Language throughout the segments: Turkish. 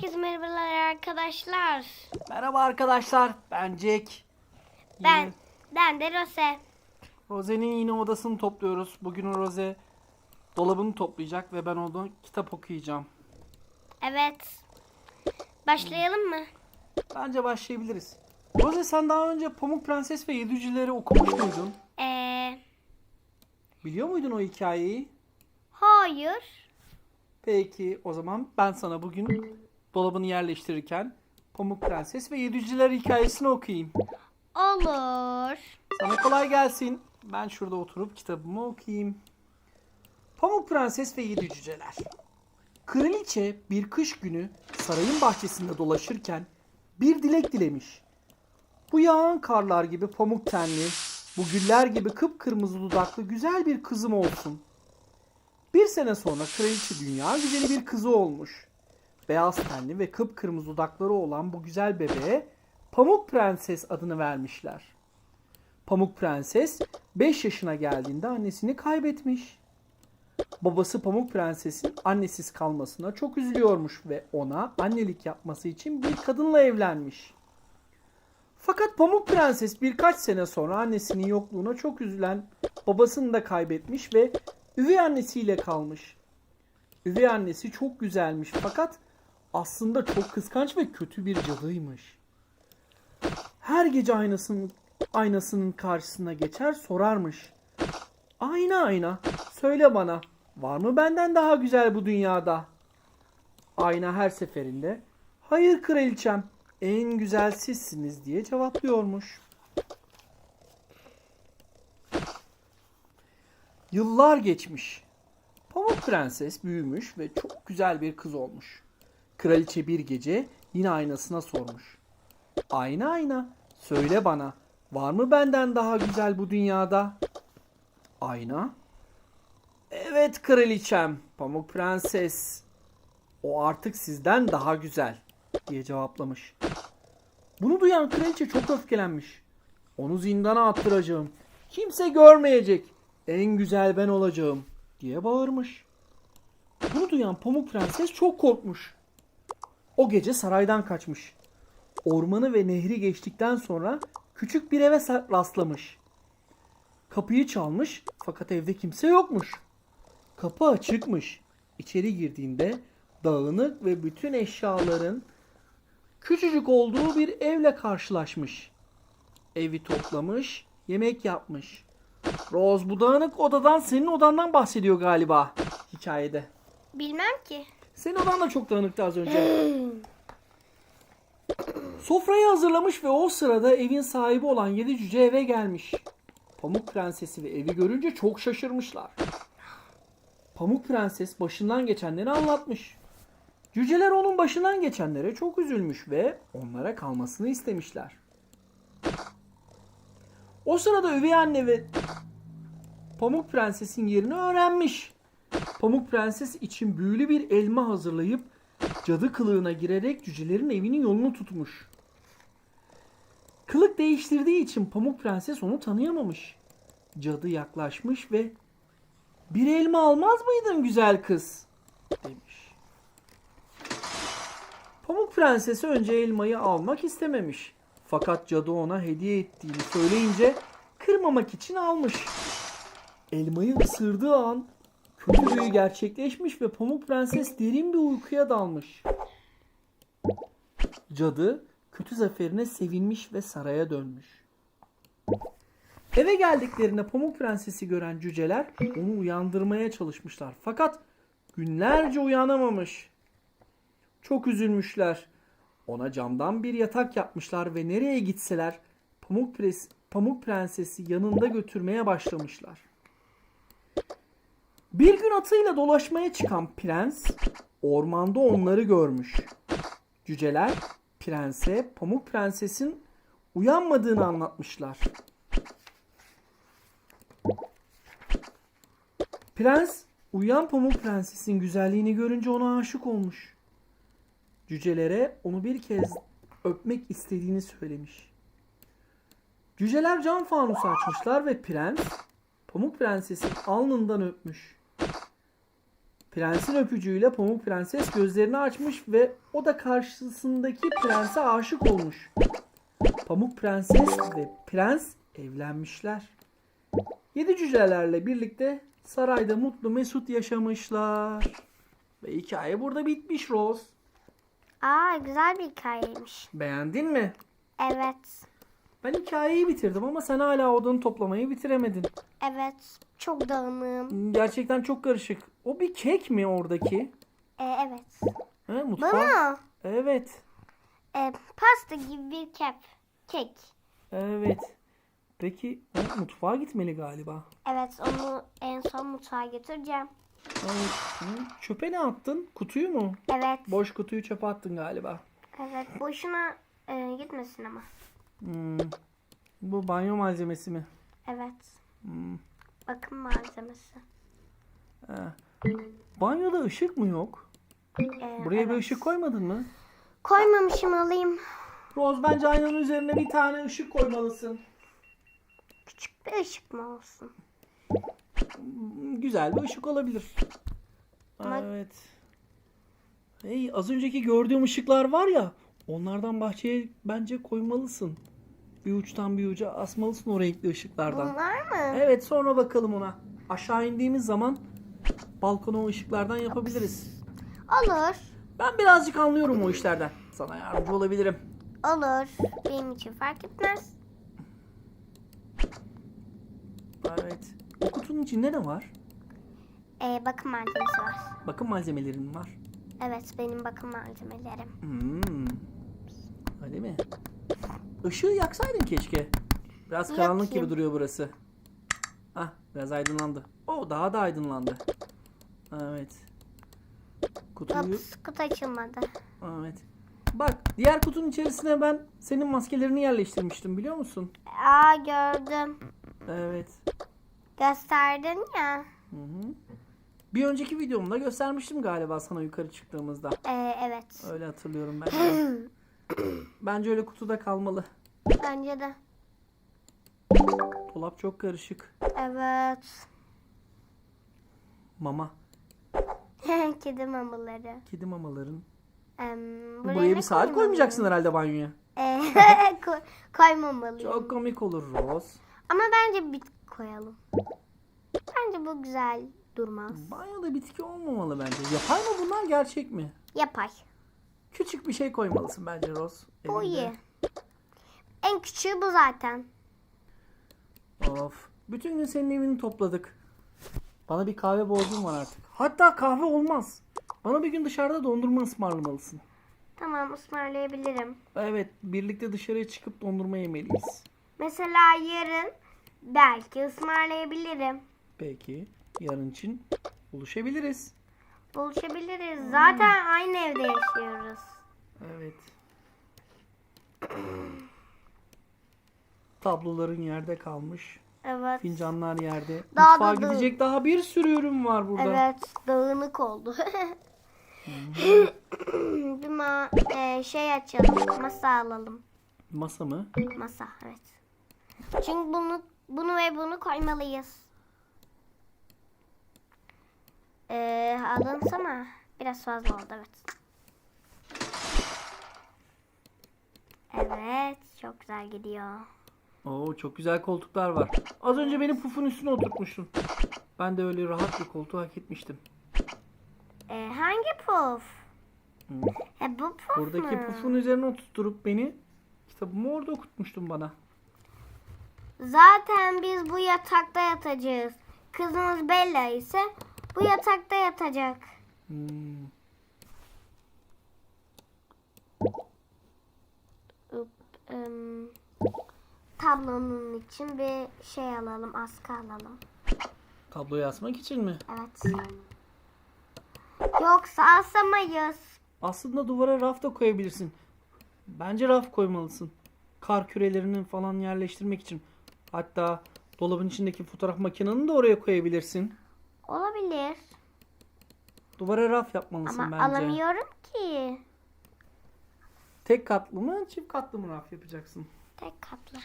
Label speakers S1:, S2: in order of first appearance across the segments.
S1: Herkese merhabalar arkadaşlar.
S2: Merhaba arkadaşlar, ben Jack.
S1: Ben
S2: Yine
S1: ben de Rose.
S2: Rose'nin yine odasını topluyoruz. Bugün Rose dolabını toplayacak ve ben orada kitap okuyacağım.
S1: Evet. Başlayalım mı?
S2: Bence başlayabiliriz. Rose sen daha önce Pamuk Prenses ve Yedi Cüceleri okumuş muydun?
S1: Ee,
S2: Biliyor muydun o hikayeyi?
S1: hayır.
S2: Peki o zaman ben sana bugün dolabını yerleştirirken Pamuk Prenses ve Yedi Cüceler hikayesini okuyayım.
S1: Olur.
S2: Sana kolay gelsin. Ben şurada oturup kitabımı okuyayım. Pamuk Prenses ve Yedi Cüceler. Kraliçe bir kış günü sarayın bahçesinde dolaşırken bir dilek dilemiş. Bu yağan karlar gibi pamuk tenli, bu güller gibi kıpkırmızı dudaklı güzel bir kızım olsun. Bir sene sonra kraliçe dünya güzeli bir kızı olmuş. Beyaz tenli ve kıpkırmızı dudakları olan bu güzel bebeğe Pamuk Prenses adını vermişler. Pamuk Prenses 5 yaşına geldiğinde annesini kaybetmiş. Babası Pamuk Prenses'in annesiz kalmasına çok üzülüyormuş ve ona annelik yapması için bir kadınla evlenmiş. Fakat Pamuk Prenses birkaç sene sonra annesinin yokluğuna çok üzülen babasını da kaybetmiş ve üvey annesiyle kalmış. Üvey annesi çok güzelmiş fakat aslında çok kıskanç ve kötü bir cadıymış. Her gece aynasının aynasının karşısına geçer sorarmış. Ayna ayna söyle bana var mı benden daha güzel bu dünyada? Ayna her seferinde hayır kraliçem en güzel sizsiniz diye cevaplıyormuş. Yıllar geçmiş. Pamuk Prenses büyümüş ve çok güzel bir kız olmuş. Kraliçe bir gece yine aynasına sormuş. Ayna ayna söyle bana var mı benden daha güzel bu dünyada? Ayna. Evet kraliçem Pamuk Prenses. O artık sizden daha güzel diye cevaplamış. Bunu duyan kraliçe çok öfkelenmiş. Onu zindana attıracağım. Kimse görmeyecek. En güzel ben olacağım diye bağırmış. Bunu duyan Pamuk Prenses çok korkmuş. O gece saraydan kaçmış. Ormanı ve nehri geçtikten sonra küçük bir eve rastlamış. Kapıyı çalmış fakat evde kimse yokmuş. Kapı açıkmış. İçeri girdiğinde dağınık ve bütün eşyaların küçücük olduğu bir evle karşılaşmış. Evi toplamış, yemek yapmış. Rose bu dağınık odadan senin odandan bahsediyor galiba hikayede.
S1: Bilmem ki.
S2: Senin odan da çok dağınıktı az önce. Sofrayı hazırlamış ve o sırada evin sahibi olan yedi cüce eve gelmiş. Pamuk Prensesi ve evi görünce çok şaşırmışlar. Pamuk Prenses başından geçenleri anlatmış. Cüceler onun başından geçenlere çok üzülmüş ve onlara kalmasını istemişler. O sırada üvey anne ve Pamuk Prenses'in yerini öğrenmiş. Pamuk Prenses için büyülü bir elma hazırlayıp cadı kılığına girerek cücelerin evinin yolunu tutmuş. Kılık değiştirdiği için Pamuk Prenses onu tanıyamamış. Cadı yaklaşmış ve bir elma almaz mıydın güzel kız? demiş. Pamuk Prenses önce elmayı almak istememiş. Fakat cadı ona hediye ettiğini söyleyince kırmamak için almış. Elmayı ısırdığı an kötü büyü gerçekleşmiş ve Pamuk Prenses derin bir uykuya dalmış. Cadı kötü zaferine sevinmiş ve saraya dönmüş. Eve geldiklerinde Pamuk Prenses'i gören cüceler onu uyandırmaya çalışmışlar. Fakat günlerce uyanamamış. Çok üzülmüşler. Ona camdan bir yatak yapmışlar ve nereye gitseler Pamuk, Pres Pamuk Prenses'i yanında götürmeye başlamışlar. Bir gün atıyla dolaşmaya çıkan prens ormanda onları görmüş. Cüceler prense Pamuk Prenses'in uyanmadığını anlatmışlar. Prens uyuyan Pamuk Prenses'in güzelliğini görünce ona aşık olmuş. Cücelere onu bir kez öpmek istediğini söylemiş. Cüceler cam fanusu açmışlar ve prens Pamuk Prenses'in alnından öpmüş. Prensin öpücüğüyle Pamuk Prenses gözlerini açmış ve o da karşısındaki prense aşık olmuş. Pamuk Prenses ve prens evlenmişler. Yedi cücelerle birlikte sarayda mutlu mesut yaşamışlar. Ve hikaye burada bitmiş Rose.
S1: Aa güzel bir hikayeymiş.
S2: Beğendin mi?
S1: Evet.
S2: Ben hikayeyi bitirdim ama sen hala odanı toplamayı bitiremedin.
S1: Evet. Çok dağınığım.
S2: Gerçekten çok karışık. O bir kek mi oradaki?
S1: Ee, evet.
S2: He, mutfak.
S1: mu?
S2: Evet.
S1: Ee, pasta gibi bir kek. Kek.
S2: Evet. Peki mutfağa gitmeli galiba.
S1: Evet onu en son mutfağa götüreceğim.
S2: Hı, çöpe ne attın? Kutuyu mu?
S1: Evet.
S2: Boş kutuyu çöpe attın galiba.
S1: Evet. Boşuna e, gitmesin ama.
S2: Hmm. Bu banyo malzemesi mi?
S1: Evet.
S2: Hmm.
S1: Bakım malzemesi.
S2: Ha. Banyoda ışık mı yok?
S1: Ee,
S2: Buraya bir
S1: evet.
S2: ışık koymadın mı?
S1: Koymamışım alayım.
S2: Rose bence aynanın üzerine bir tane ışık koymalısın.
S1: Küçük bir ışık mı olsun?
S2: Güzel bir ışık olabilir.
S1: Ama-
S2: Evet. Hey, az önceki gördüğüm ışıklar var ya, onlardan bahçeye bence koymalısın. Bir uçtan bir uca asmalısın o renkli ışıklardan.
S1: Bunlar mı?
S2: Evet sonra bakalım ona. Aşağı indiğimiz zaman balkona o ışıklardan yapabiliriz.
S1: Olur.
S2: Ben birazcık anlıyorum o işlerden. Sana yardımcı olabilirim.
S1: Olur. Benim için fark etmez.
S2: Evet. O kutunun içinde ne var?
S1: Ee, bakım malzemesi var.
S2: Bakım malzemelerin var.
S1: Evet benim bakım malzemelerim.
S2: Hmm. Öyle mi? Işığı yaksaydın keşke. Biraz karanlık
S1: Yakayım.
S2: gibi duruyor burası. Ah biraz aydınlandı. O daha da aydınlandı. Evet. Kutuyu...
S1: Ups, kutu açılmadı.
S2: Evet. Bak diğer kutunun içerisine ben senin maskelerini yerleştirmiştim biliyor musun?
S1: Aa gördüm.
S2: Evet.
S1: Gösterdin ya.
S2: Hı hı. Bir önceki videomda göstermiştim galiba sana yukarı çıktığımızda.
S1: Ee, evet.
S2: Öyle hatırlıyorum ben. Bence öyle kutuda kalmalı.
S1: Bence de.
S2: Dolap çok karışık.
S1: Evet.
S2: Mama.
S1: Kedi mamaları.
S2: Kedi mamaların.
S1: Em,
S2: Buraya,
S1: ne
S2: bir saat
S1: koymalıyım?
S2: koymayacaksın herhalde banyoya.
S1: Ee, koy- koymamalıyım.
S2: Çok komik olur Rose.
S1: Ama bence bit koyalım. Bence bu güzel durmaz.
S2: Banyoda bitki olmamalı bence. Yapay mı bunlar gerçek mi?
S1: Yapay.
S2: Küçük bir şey koymalısın bence Rose.
S1: Bu iyi. En küçüğü bu zaten.
S2: Of. Bütün gün senin evini topladık. Bana bir kahve borcum var artık. Hatta kahve olmaz. Bana bir gün dışarıda dondurma ısmarlamalısın.
S1: Tamam ısmarlayabilirim.
S2: Evet, birlikte dışarıya çıkıp dondurma yemeliyiz.
S1: Mesela yarın belki ısmarlayabilirim.
S2: Peki, yarın için buluşabiliriz.
S1: Buluşabiliriz. Zaten aynı evde yaşıyoruz.
S2: Evet. Tabloların yerde kalmış.
S1: Evet.
S2: Fincanlar yerde.
S1: Daha
S2: Mutfağa
S1: da
S2: gidecek daha bir sürü ürün var burada.
S1: Evet. Dağınık oldu. Bir ma e, şey açalım. Masa alalım.
S2: Masa mı?
S1: Masa evet. Çünkü bunu bunu ve bunu koymalıyız. Ee, alınsana. Biraz fazla oldu evet. Evet. Çok güzel gidiyor.
S2: Oo çok güzel koltuklar var. Az önce beni pufun üstüne oturtmuştun. Ben de öyle rahat bir koltuğu hak etmiştim.
S1: Ee, hangi puf?
S2: Hmm.
S1: E, bu puf
S2: Buradaki
S1: mu?
S2: pufun üzerine oturtturup beni kitabımı orada okutmuştun bana.
S1: Zaten biz bu yatakta yatacağız. Kızımız Bella ise bu yatakta yatacak.
S2: Hmm.
S1: Tablonun için bir şey alalım, askı alalım.
S2: Tabloya asmak için mi?
S1: Evet. Yoksa asamayız.
S2: Aslında duvara raf da koyabilirsin. Bence raf koymalısın. Kar kürelerini falan yerleştirmek için. Hatta dolabın içindeki fotoğraf makineni de oraya koyabilirsin.
S1: Olabilir.
S2: Duvara raf yapmalısın
S1: Ama
S2: bence.
S1: alamıyorum ki.
S2: Tek katlı mı, çift katlı mı raf yapacaksın?
S1: Tek katlı.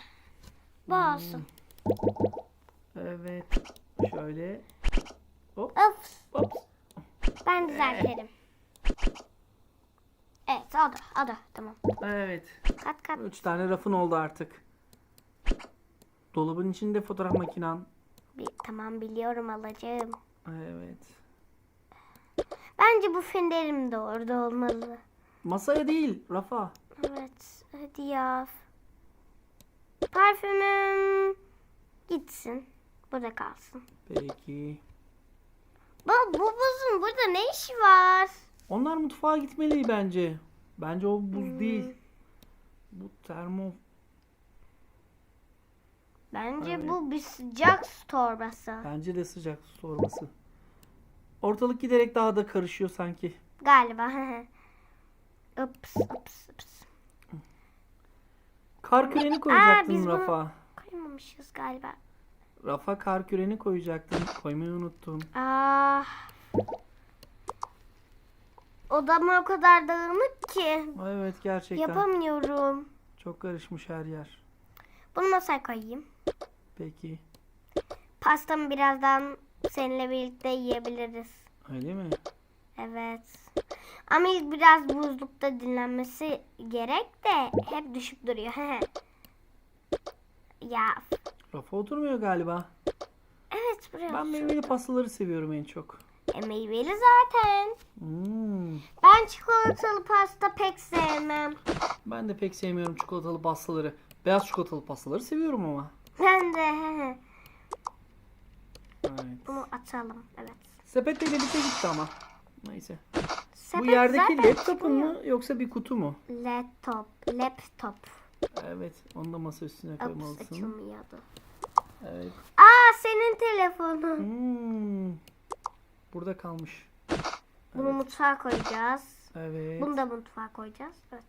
S1: Bu olsun.
S2: Evet. Şöyle. Hop.
S1: Of.
S2: Hop.
S1: Ben düzeltelim. Evet o da o da tamam.
S2: Evet.
S1: Kat kat.
S2: Üç tane rafın oldu artık. Dolabın içinde fotoğraf makinen.
S1: Bir, tamam biliyorum alacağım.
S2: Evet.
S1: Bence bu fenerim de orada olmalı.
S2: Masaya değil, rafa.
S1: Evet hadi ya. Parfümüm gitsin. Burada kalsın.
S2: Peki.
S1: Bu, bu buzun burada ne işi var?
S2: Onlar mutfağa gitmeli bence. Bence o buz değil. Bu termo.
S1: Bence
S2: Evet.
S1: bu bir sıcak su torbası.
S2: Bence de sıcak su torbası. Ortalık giderek daha da karışıyor sanki.
S1: Galiba. ups ups ups.
S2: Kar küreni
S1: biz
S2: koyacaktın
S1: bunu-
S2: rafa.
S1: Koymamışız galiba.
S2: Rafa kar küreni koyacaktın. Koymayı unuttun.
S1: Ah. Odam o kadar dağınık ki.
S2: Evet gerçekten.
S1: Yapamıyorum.
S2: Çok karışmış her yer.
S1: Bunu masaya koyayım.
S2: Peki.
S1: Pastamı birazdan seninle birlikte yiyebiliriz.
S2: Öyle mi?
S1: Evet. Ama ilk biraz buzlukta dinlenmesi gerek de hep düşüp duruyor. ya
S2: Rafa oturmuyor galiba.
S1: evet buraya.
S2: Ben meyveli pastaları seviyorum en çok.
S1: E, meyveli zaten.
S2: Hmm.
S1: Ben çikolatalı pasta pek sevmem.
S2: Ben de pek sevmiyorum çikolatalı pastaları. Beyaz çikolatalı pastaları seviyorum ama.
S1: Ben de.
S2: Evet.
S1: Bunu atalım. Evet.
S2: Sepetle birlikte gitti ama. Neyse. Bu
S1: Sepet
S2: yerdeki
S1: zaten
S2: laptopun mu yoksa bir kutu mu?
S1: Laptop. Laptop.
S2: Evet. Onu da masa üstüne koymalısın.
S1: açılmıyordu.
S2: Evet.
S1: Aa senin telefonun.
S2: Hmm. Burada kalmış.
S1: Bunu mutfağa koyacağız.
S2: Evet.
S1: Bunu da mutfağa koyacağız. Evet.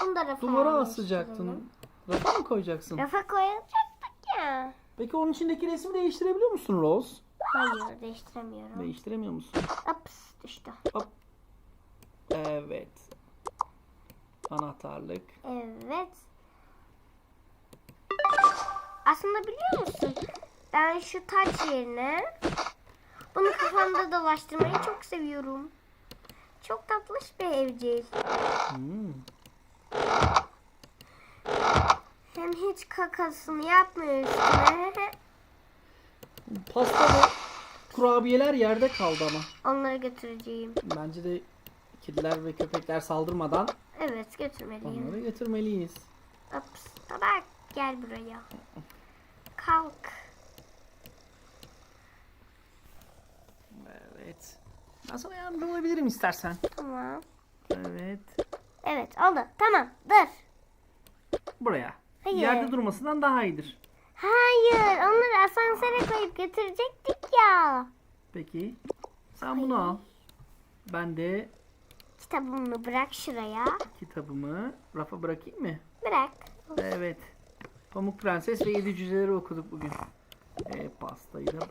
S1: Bunu da
S2: Duvara asacaktın. Rafa mı koyacaksın?
S1: Rafa koyacaktık ya.
S2: Peki onun içindeki resmi değiştirebiliyor musun Rose?
S1: Hayır değiştiremiyorum.
S2: Değiştiremiyor musun?
S1: Ups düştü.
S2: Evet. Anahtarlık.
S1: Evet. Aslında biliyor musun? Ben şu taç yerine bunu kafamda dolaştırmayı çok seviyorum. Çok tatlış bir evcil.
S2: Hmm.
S1: Hem hiç kakasını yapmıyor üstüne.
S2: Pasta ve kurabiyeler yerde kaldı ama.
S1: Onları götüreceğim.
S2: Bence de kediler ve köpekler saldırmadan
S1: Evet götürmeliyim.
S2: onları getirmeliyiz.
S1: Ups. Baba gel buraya. Kalk.
S2: Evet. Ben sana yardımcı olabilirim istersen.
S1: Tamam.
S2: Evet.
S1: Evet oldu. Tamam dur.
S2: Buraya.
S1: Hayır.
S2: Yerde durmasından daha iyidir.
S1: Hayır onları asansöre koyup götürecektik ya.
S2: Peki. Sen bunu al. Ben de
S1: Kitabımı bırak şuraya.
S2: kitabımı rafa bırakayım mı?
S1: Bırak.
S2: Evet. Pamuk Prenses ve Yedi Cüceleri okuduk bugün. E, pastayı da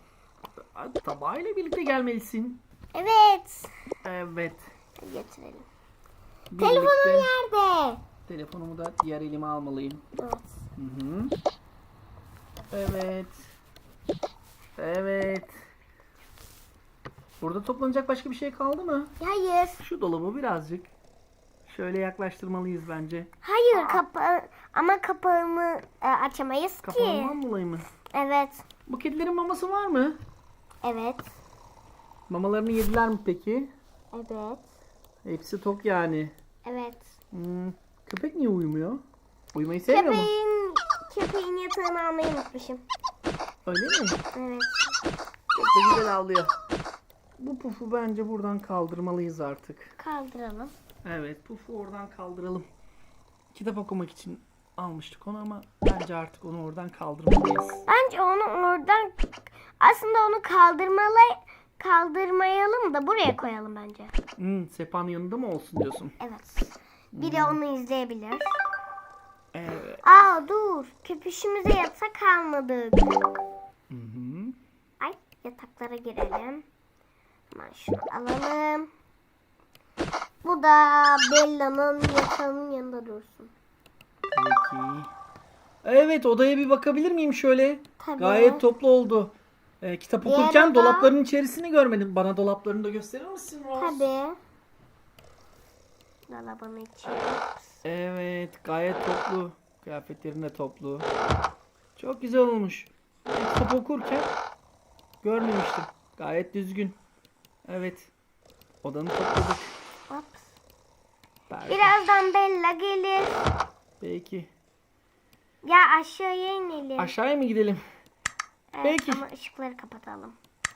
S2: tabağıyla birlikte gelmelisin.
S1: Evet.
S2: Evet.
S1: Götürelim.
S2: Birlikte.
S1: Telefonum nerede?
S2: Telefonumu da diğer elime almalıyım.
S1: Evet.
S2: Hı hı. Evet. Evet. Burada toplanacak başka bir şey kaldı mı?
S1: Hayır.
S2: Şu dolabı birazcık şöyle yaklaştırmalıyız bence.
S1: Hayır kapa ama kapağımı e, açamayız ki.
S2: Kapağından dolayı mı?
S1: Evet.
S2: Bu kedilerin maması var mı?
S1: Evet.
S2: Mamalarını yediler mi peki?
S1: Evet.
S2: Hepsi tok yani.
S1: Evet.
S2: Hmm, köpek niye uyumuyor? Uyumayı sevmiyor mu?
S1: Köpeğin köpeğin yatağını almayı unutmuşum.
S2: Öyle mi?
S1: Evet.
S2: Çok da güzel avlıyor. Bu pufu bence buradan kaldırmalıyız artık.
S1: Kaldıralım.
S2: Evet pufu oradan kaldıralım. Kitap okumak için almıştık onu ama bence artık onu oradan kaldırmalıyız.
S1: Bence onu oradan aslında onu kaldırmalı kaldırmayalım da buraya koyalım bence.
S2: Hmm, Sepa'nın yanında mı olsun diyorsun?
S1: Evet. Biri onu izleyebilir.
S2: Evet.
S1: Aa dur. Köpüşümüze yatak almadık.
S2: Hı hı.
S1: Ay yataklara girelim. Hemen şunu alalım. Bu da Bella'nın yatağının yanında dursun.
S2: Peki. Evet odaya bir bakabilir miyim şöyle?
S1: Tabii.
S2: Gayet toplu oldu. Ee, kitap
S1: Diğer
S2: okurken
S1: oda-
S2: dolapların içerisini görmedim. Bana dolaplarını da gösterir misin Rose?
S1: Tabii. Dolabın içi.
S2: Evet gayet toplu. Kıyafetlerin de toplu. Çok güzel olmuş. Ben kitap okurken görmemiştim. Gayet düzgün. Evet. Odanı topladık.
S1: Ops.
S2: Belki.
S1: Birazdan Bella gelir.
S2: Peki.
S1: Ya aşağıya inelim.
S2: Aşağıya mı gidelim?
S1: Evet,
S2: peki.
S1: Ama ışıkları kapatalım.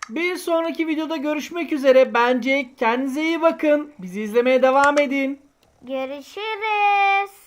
S2: Bir sonraki videoda görüşmek üzere. Bence kendinize iyi bakın. Bizi izlemeye devam edin.
S1: Görüşürüz.